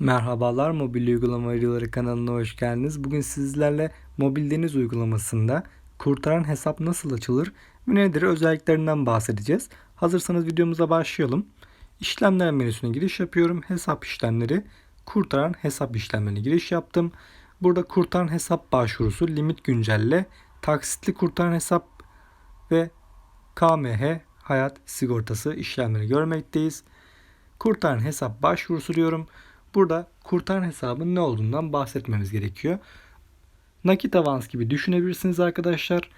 Merhabalar Mobil Uygulama Videoları kanalına hoş geldiniz. Bugün sizlerle Mobil Deniz uygulamasında kurtaran hesap nasıl açılır ve nedir özelliklerinden bahsedeceğiz. Hazırsanız videomuza başlayalım. İşlemler menüsüne giriş yapıyorum. Hesap işlemleri, kurtaran hesap işlemlerine giriş yaptım. Burada kurtaran hesap başvurusu, limit güncelle, taksitli kurtaran hesap ve KMH hayat sigortası işlemleri görmekteyiz. Kurtaran hesap başvurusu diyorum. Burada kurtaran hesabın ne olduğundan bahsetmemiz gerekiyor. Nakit avans gibi düşünebilirsiniz arkadaşlar.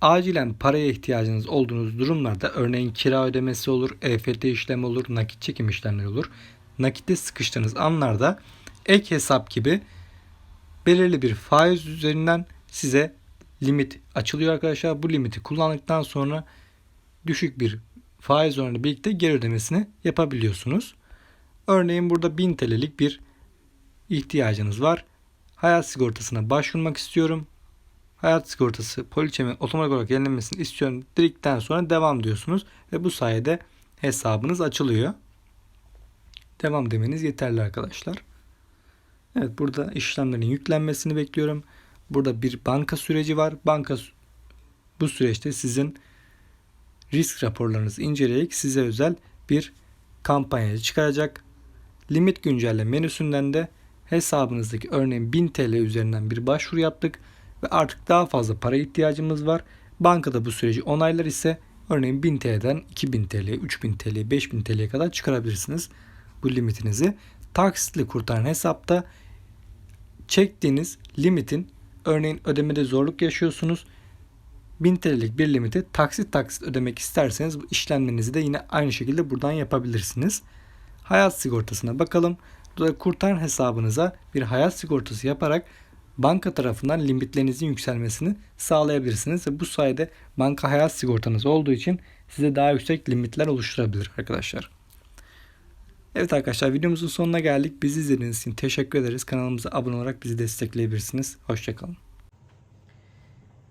Acilen paraya ihtiyacınız olduğunuz durumlarda örneğin kira ödemesi olur, EFT işlemi olur, nakit çekim işlemleri olur. Nakitte sıkıştığınız anlarda ek hesap gibi belirli bir faiz üzerinden size limit açılıyor arkadaşlar. Bu limiti kullandıktan sonra düşük bir faiz oranı birlikte geri ödemesini yapabiliyorsunuz. Örneğin burada 1000 TL'lik bir ihtiyacınız var. Hayat sigortasına başvurmak istiyorum. Hayat sigortası poliçemin otomatik olarak yenilenmesini istiyorum dedikten sonra devam diyorsunuz. Ve bu sayede hesabınız açılıyor. Devam demeniz yeterli arkadaşlar. Evet burada işlemlerin yüklenmesini bekliyorum. Burada bir banka süreci var. Banka bu süreçte sizin risk raporlarınızı inceleyerek size özel bir kampanyayı çıkaracak. Limit güncelle menüsünden de hesabınızdaki örneğin 1000 TL üzerinden bir başvuru yaptık ve artık daha fazla para ihtiyacımız var. Bankada bu süreci onaylar ise örneğin 1000 TL'den 2000 TL, 3000 TL, 5000 TL'ye kadar çıkarabilirsiniz bu limitinizi. Taksitli kurtaran hesapta çektiğiniz limitin örneğin ödemede zorluk yaşıyorsunuz. 1000 TL'lik bir limiti taksit taksit ödemek isterseniz bu işlemlerinizi de yine aynı şekilde buradan yapabilirsiniz. Hayat sigortasına bakalım. Kurtaran hesabınıza bir hayat sigortası yaparak banka tarafından limitlerinizin yükselmesini sağlayabilirsiniz. Bu sayede banka hayat sigortanız olduğu için size daha yüksek limitler oluşturabilir arkadaşlar. Evet arkadaşlar videomuzun sonuna geldik. Bizi izlediğiniz için teşekkür ederiz. Kanalımıza abone olarak bizi destekleyebilirsiniz. Hoşçakalın.